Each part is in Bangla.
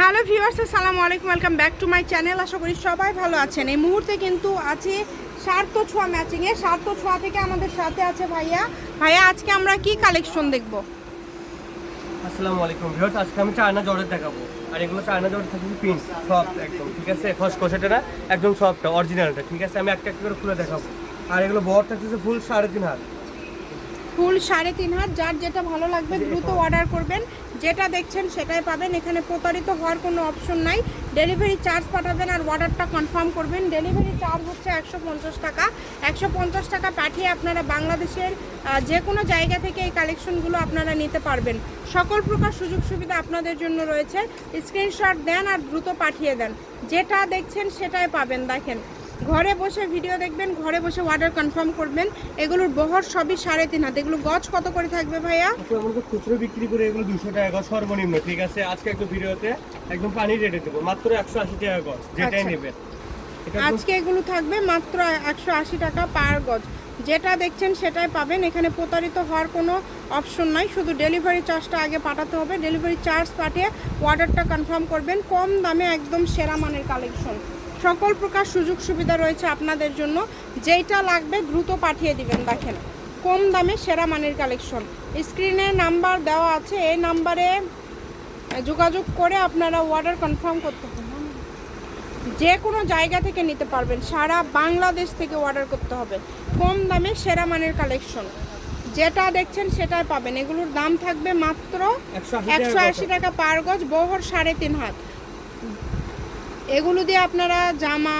হ্যালো ভিউয়ার্স, আসসালামু আলাইকুম, welcome back to my channel. আশা করি সবাই ভালো আছেন। এই মুহূর্তে কিন্তু আছে সার্থ ছোঁয়া ম্যাচিংয়ে সার্থ ছোঁয়া থেকে আমাদের সাথে আছে ভাইয়া। ভাইয়া, আজকে আমরা কি কালেকশন দেখব? আসসালামু আলাইকুম ভিউয়ার্স, আজকে আমি চায়না জর্জেট দেখাবো। আর এগুলো চায়না জর্জেট থাকছে প্রিন্ট সফট একদম, ঠিক আছে? খসখসেটা না একদম সফটটা অরিজিনালটা ঠিক আছে? আমি একটা একটা করে খুলে দেখাবো। আর এগুলো বড় থাকছে ফুল সাড়ে তিন হাত। ফুল সাড়ে তিন হাত যার যেটা ভালো লাগবে দ্রুত অর্ডার করবেন। যেটা দেখছেন সেটাই পাবেন। এখানে প্রতারিত হওয়ার কোনো অপশন নাই। ডেলিভারি চার্জ পাঠাবেন আর অর্ডারটা কনফার্ম করবেন। ডেলিভারি চার্জ হচ্ছে একশো পঞ্চাশ টাকা। একশো পঞ্চাশ টাকা পাঠিয়ে আপনারা বাংলাদেশের যে কোনো জায়গা থেকে এই কালেকশনগুলো আপনারা নিতে পারবেন। সকল প্রকার সুযোগ সুবিধা আপনাদের জন্য রয়েছে। স্ক্রিনশট দেন আর দ্রুত পাঠিয়ে দেন। যেটা দেখছেন সেটাই পাবেন। দেখেন ঘরে বসে ভিডিও দেখবেন ঘরে বসে অর্ডার কনফার্ম করবেন। এগুলোর বহর সবই সাড়ে তিন হাত। এগুলো গজ কত করে থাকবে ভাইয়া? খুচরো বিক্রি করে এগুলো দুশো টাকা সর্বনিম্ন। ঠিক আছে আজকে একটু ভিডিওতে একদম পানি রেটে দেবো। মাত্র একশো আশি টাকা গজ যেটাই আচ্ছা। নেবেন। আজকে এগুলো থাকবে মাত্র একশো আশি টাকা পার গজ যেটা দেখছেন সেটাই পাবেন। এখানে প্রতারিত হওয়ার কোনো অপশন নাই। শুধু ডেলিভারি চার্জটা আগে পাঠাতে হবে। ডেলিভারি চার্জ পাঠিয়ে অর্ডারটা কনফার্ম করবেন। কম দামে একদম সেরা মানের কালেকশন সকল প্রকার সুযোগ সুবিধা রয়েছে আপনাদের জন্য। যেইটা লাগবে দ্রুত পাঠিয়ে দিবেন দেখেন। কম দামে সেরা মানের কালেকশন। স্ক্রিনে নাম্বার দেওয়া আছে এই নাম্বারে যোগাযোগ করে আপনারা অর্ডার কনফার্ম করতে হবে যে কোনো জায়গা থেকে নিতে পারবেন সারা বাংলাদেশ থেকে অর্ডার করতে হবে। কম দামে সেরা মানের কালেকশন। যেটা দেখছেন সেটাই পাবেন। এগুলোর দাম থাকবে মাত্র একশো আশি টাকা পার গজ বহর সাড়ে তিন হাত। এগুলো দিয়ে আপনারা জামা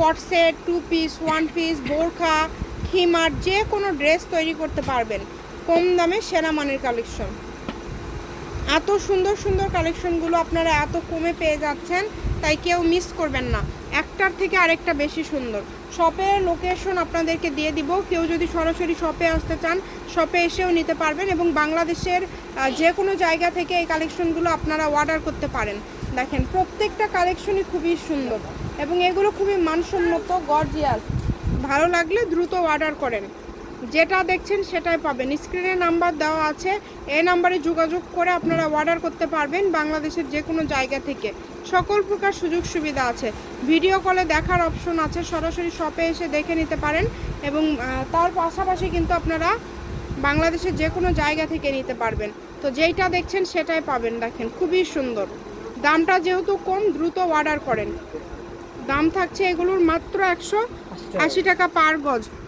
কটসেট টু পিস ওয়ান পিস বোরখা, খিমার, যে কোনো ড্রেস তৈরি করতে পারবেন। কম দামে সেরা মানের কালেকশন এত সুন্দর সুন্দর কালেকশনগুলো আপনারা এত কমে পেয়ে যাচ্ছেন, তাই কেউ মিস করবেন না। একটার থেকে আরেকটা বেশি সুন্দর। শপের লোকেশন আপনাদেরকে দিয়ে দিব। কেউ যদি সরাসরি শপে আসতে চান শপে এসেও নিতে পারবেন এবং বাংলাদেশের যে কোনো জায়গা থেকে এই কালেকশনগুলো আপনারা অর্ডার করতে পারেন। দেখেন, প্রত্যেকটা কালেকশনই খুবই সুন্দর এবং এগুলো খুবই মানসম্মত গর্জিয়াস ভালো লাগলে দ্রুত অর্ডার করেন। যেটা দেখছেন সেটাই পাবেন। স্ক্রিনে নাম্বার দেওয়া আছে। এই নাম্বারে যোগাযোগ করে আপনারা অর্ডার করতে পারবেন বাংলাদেশের যে কোনো জায়গা থেকে। সকল প্রকার সুযোগ সুবিধা আছে। ভিডিও কলে দেখার অপশন আছে। সরাসরি শপে এসে দেখে নিতে পারেন এবং তার পাশাপাশি কিন্তু আপনারা বাংলাদেশের যে কোনো জায়গা থেকে নিতে পারবেন। তো যেইটা দেখছেন সেটাই পাবেন। দেখেন, খুবই সুন্দর। দামটা যেহেতু কম, দ্রুত অর্ডার করেন। দাম থাকছে এগুলোর মাত্র একশো আশি টাকা পার গজ।